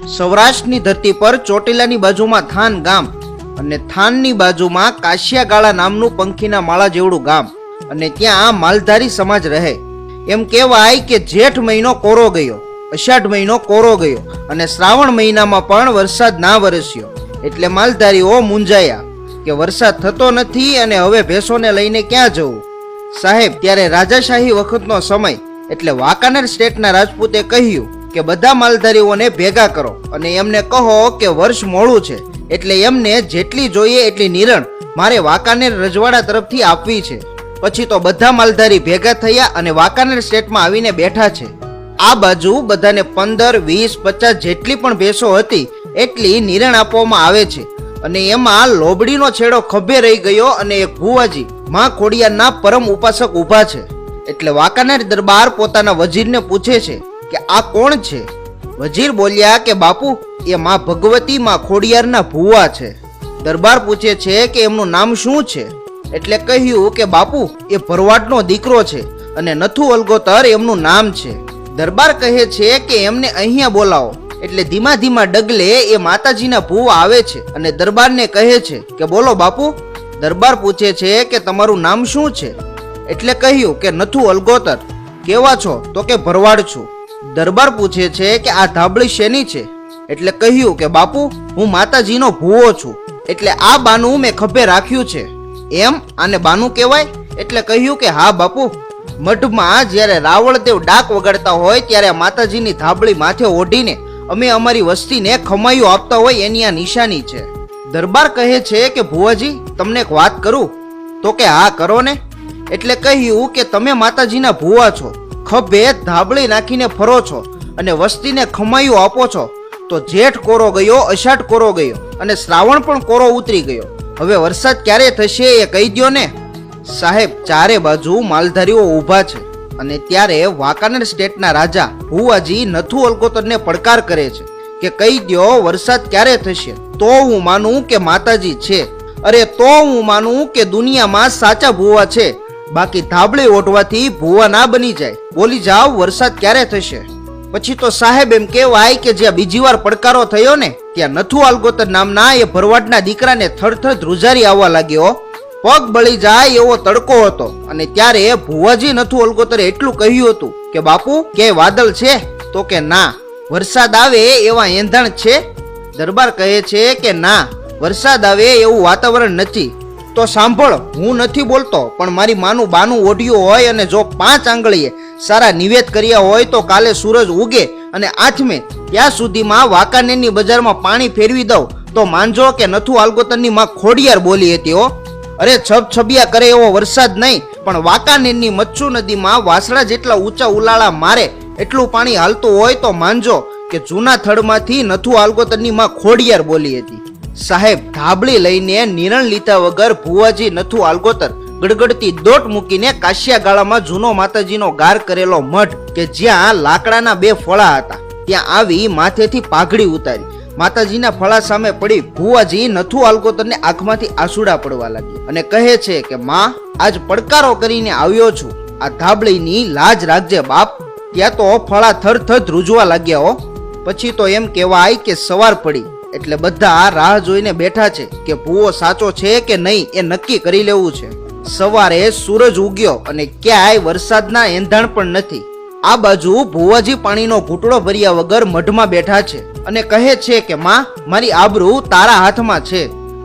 સૌરાષ્ટ્રની ધરતી પર ચોટીલાની બાજુમાં થાન ગામ અને થાનની બાજુમાં કાશિયાગાળા નામનું પંખીના માળા જેવડું ગામ અને ત્યાં માલધારી સમાજ રહે. એમ કહેવાય કે જેઠ મહિનો કોરો ગયો, અષાઢ મહિનો કોરો ગયો અને શ્રાવણ મહિનામાં પણ વરસાદ ના વરસ્યો. એટલે માલધારીઓ મૂંઝાયા કે વરસાદ થતો નથી અને હવે ભેંસોને લઈને ક્યાં જવું? સાહેબ, ત્યારે રાજાશાહી વખતનો સમય, એટલે વાંકાનેર સ્ટેટના રાજપૂતે કહ્યું કે બધા માલધારીઓને ભેગા કરો અને એમને કહો કે વર્ષ મોડું છે એટલે એમને જેટલી જોઈએ એટલી નિરણ મારે વાંકાનેર રજવાડા તરફથી આપવી છે. પછી તો બધા માલધારી ભેગા થયા અને વાંકાનેર સ્ટેટમાં આવીને બેઠા છે. આ બાજુ બધાને પંદર, વીસ, પચાસ જેટલી પણ ભેંસો હતી એટલી નિરણ આપવામાં આવે છે. અને એમાં લોબડીનો છેડો ખભે રહી ગયો અને એક ભુવાજી માં ખોડિયાના પરમ ઉપાસક ઊભા છે. એટલે વાંકાનેર દરબાર પોતાના વજીરને પૂછે છે કે આ કોણ છે? વજીર બોલ્યા કે, બાપુ, એ માં ભગવતી માં ખોડિયારના ભુવા છે. દરબાર પૂછે છે કે, એમનું નામ શું છે? એટલે કહ્યું કે, બાપુ, એ ભરવાડનો દીકરો છે અને નથુ અલગોતર એમનું નામ છે. દરબાર કહે છે કે, એમને અહીંયા બોલાવો. એટલે ધીમા ધીમા ડગલે એ માતાજીના ભૂવા આવે છે અને દરબારને કહે છે કે, બોલો, બાપુ. દરબાર પૂછે છે કે, તમારું નામ શું છે? એટલે કહ્યું કે, નથુ અલગોતર. કેવા છો? તો કે, ભરવાડ છું. દરબાર પૂછે છે કે આ ધાબળી શેની છે? એટલે કહ્યું કે, બાપુ, હું માતાજીનો ભૂવો છું. એટલે આ બાનું મેં ખભે રાખ્યું છે. એમ? આને બાનું કહેવાય? એટલે કહ્યું કે, હા, બાપુ. મઢમાં જ્યારે રાવળદેવ ડાક વગાડતા હોય, ત્યારે માતાજીની ધાબળી માથે ઓઢીને અમે અમારી વસ્તીને ખમાયું આપતા હોય એની આ નિશાની છે. દરબાર કહે છે કે, ભુવાજી, તમને એક વાત કરું? તો કે, હા, કરો ને. એટલે કહ્યું કે, તમે માતાજીના ભુવા છો. ખભે ધાબળી નાખીને ફરો છો અને વસ્તીને ખમાયું આપો છો, તો જેઠ કોરો ગયો, અષાઢ કોરો ગયો અને શ્રાવણ પણ કોરો ઉતરી ગયો. હવે વરસાદ ક્યારે થશે એ કહી દો ને? સાહેબ, ચારે બાજુ માલધારીઓ ઊભા છે અને ત્યારે વાંકાનેર સ્ટેટના રાજા હુવાજી નથુ અલકોતરને પડકાર કરે છે કે કહી દ્યો વરસાદ ક્યારે થશે? તો હું માનું કે માતાજી છે. અરે, તો હું માનું કે દુનિયામાં સાચા ભુવા છે. બાકી ધાબળી ઓઢવાથી ભુવા ના બની જાય. બોલી જાવ વરસાદ ક્યારે થશે? પછી તો સાહેબ એમ કહેવાય કે જ્યાં બીજી વાર પડકારો થયો ને, ત્યાં નથુ આલગોતર નામના એ ભરવાડના દીકરાને થડથડ ધ્રુજારી આવવા લાગ્યો. પગ બળી જાય એવો તડકો હતો અને ત્યારે ભુવાજી નથુ અલગોતરે એટલું કહ્યું હતું કે, બાપુ, કે વાદળ છે? તો કે, ના. વરસાદ આવે એવા એંધણ છે? દરબાર કહે છે કે, ના. વરસાદ આવે એવું વાતાવરણ નથી. તો સાંભળ, હું નથી બોલતો, પણ મારી માનું બાનું ઓઢિયું હોય અને જો પાંચ આંગળીએ સારા નિવેદ કર્યા હોય તો કાલે સૂરજ ઉગે અને આઠમે ત્યાં સુધીમાં વાંકાનેરની બજારમાં પાણી ફેરવી દઉં. તો માનજો કે નથુ આલગોતરની માં ખોડિયાર બોલી હતી હો. અરે છબછબિયા કરે એવો વરસાદ નહીં, પણ વાંકાનેરની મચ્છુ નદીમાં વાસણા જેટલા ઊંચા ઉલાળા મારે એટલું પાણી હાલતું હોય તો માનજો કે જૂના થડમાંથી નથુ આલગોતરની માં ખોડિયાર બોલી હતી. સાહેબ, ધાબળી લઈને નિરણ લીધા વગર ભુવાજી નથુ આલગોતર ગડગડતી દોટ મૂકીને કાશિયા ગાળામાં જૂનો માતાજીનો ગાર કરેલો મઠ કે જ્યાં લાકડાના બે ફળા હતા. ત્યાં આવી માથેથી પાઘડી ઉતારી. માતાજીના ફળા સામે પડી ભુવાજી નથુ આલગોતરને આંખમાંથી આસુડા પડવા લાગ્યા અને કહે છે કે, માં, આજ પડકારો કરીને આવ્યો છું. આ ધાબળીની લાજ રાખજે, બાપ. ત્યાં તો ફળા થર થર ધ્રુજવા લાગ્યા હો. પછી તો એમ કહેવાય કે સવાર પડી. એટલે બધા રાહ જોઈને બેઠા છે કે ભૂવો સાચો છે કે નહીં એ નક્કી કરી લેવું છે. સવારે સૂરજ ઉગ્યો અને ક્યાંય વરસાદના એંધાણ પણ નથી. આ બાજુ ભુવાજી પાણીનો ઘૂંટડો ભર્યા વગર મઢમાં બેઠા છે અને કહે છે કે, માં, મારી આબરૂ તારા હાથમાં છે.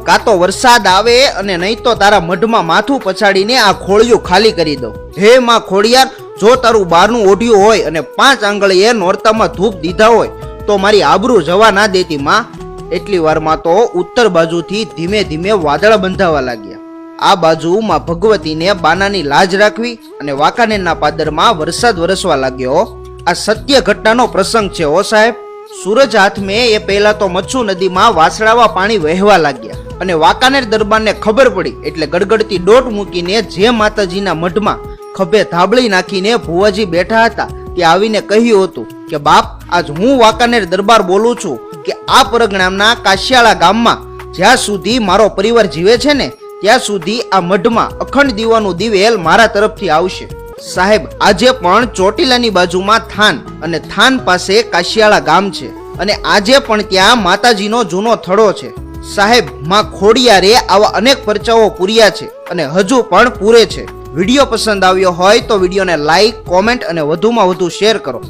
કાં તો વરસાદ આવે અને નહીં તો તારા મઢમાં માથું પછાડીને આ ખોળિયું ખાલી કરી દઉં. હે માં ખોડિયાર જો તારું બહારનું ઓઢ્યું હોય અને પાંચ આંગળીએ નોરતામાં ધૂપ દીધા હોય, તો મારી આબરૂ જવા ના દેતી, માં. એટલી વારમાં તો ઉત્તર બાજુથી ધીમે ધીમે વાદળ બંધાવા લાગ્યા. આ બાજુમાં ભગવતીને બાનાની લાજ રાખવી અને વાંકાનેરના પાદરમાં વરસાદ વરસવા લાગ્યો. આ સત્ય ઘટનાનો પ્રસંગ છે ઓ સાહેબ. સૂરજ હાથમે એ પહેલા તો મચ્છુ નદીમાં વાસળાવા પાણી વહેવા લાગ્યા અને વાંકાનેર દરબારને ખબર પડી એટલે ગડગડતી દોટ મૂકીને જે માતાજીના મઢમાં ખભે ધાબળી નાખીને ભુવાજી બેઠા હતા તે આવીને કહ્યું હતું કે, બાપ, આજ હું વાંકાનેર દરબાર બોલું છું કે આ પરગણામના કાશિયાળા ગામમાં જ્યાં સુધી મારો પરિવાર જીવે છે ને, ત્યાં સુધી આ મઢમાં અખંડ દીવાનું દિવેલ મારા તરફથી આવશે. સાહેબ, આજે પણ ચોટીલાની બાજુમાં થાન અને થાન પાસે કાશિયાળા ગામ છે અને આજે પણ ત્યાં માતાજીનો જૂનો થડો છે. સાહેબ, માં ખોડિયારે આવા અનેક પરચાઓ પૂર્યા છે અને હજુ પણ પૂરે છે. વીડિયો પસંદ આવ્યો હોય તો વિડીયોને લાઈક, કોમેન્ટ અને વધુમાં વધુ શેર કરો.